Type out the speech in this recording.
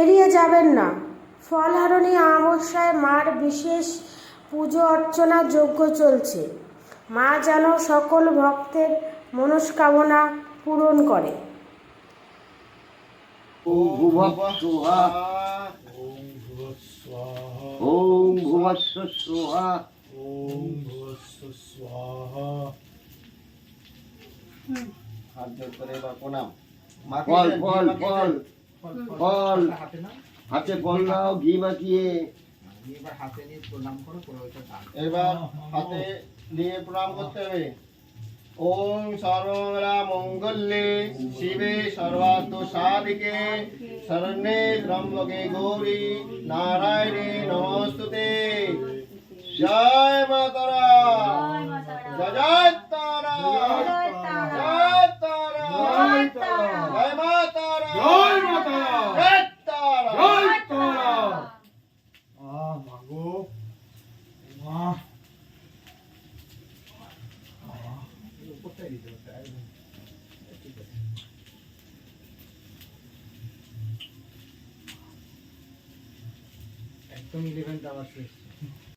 এড়িয়ে যাবেন না। ফলহারণী অমাবস্যায় মার বিশেষ পুজো অর্চনা যজ্ঞ চলছে। মা যেন সকল ভক্তের মনস্কামনা পূরণ করে। ওম ভুবঃ সোহা ওম ভুবস্ব সোহা ওম ভুবস্ব স্বাহা হাত জোর করে এবার প্রণাম। ফল ফল ফল ফল হাতে ফল নাও ঘি মাখিয়ে। এবার হাতে নিয়ে প্রণাম করতে হবে। ওম সর্বমঙ্গলা মঙ্গলে শিবে সর্বার্থ সাধিকে শরণ্যে ত্রম্বকে গৌরী নারায়ণে নমস্তুতে। জয় মাতারা। জয় জয় তারা জয় তারা জয় মাতারা জয় মাতারা। জয় তারা জয় তারা আ মাগো মা উপরটাই দিতে হচ্ছে একদম ইলেভেন্থ আওয়ার শেষ।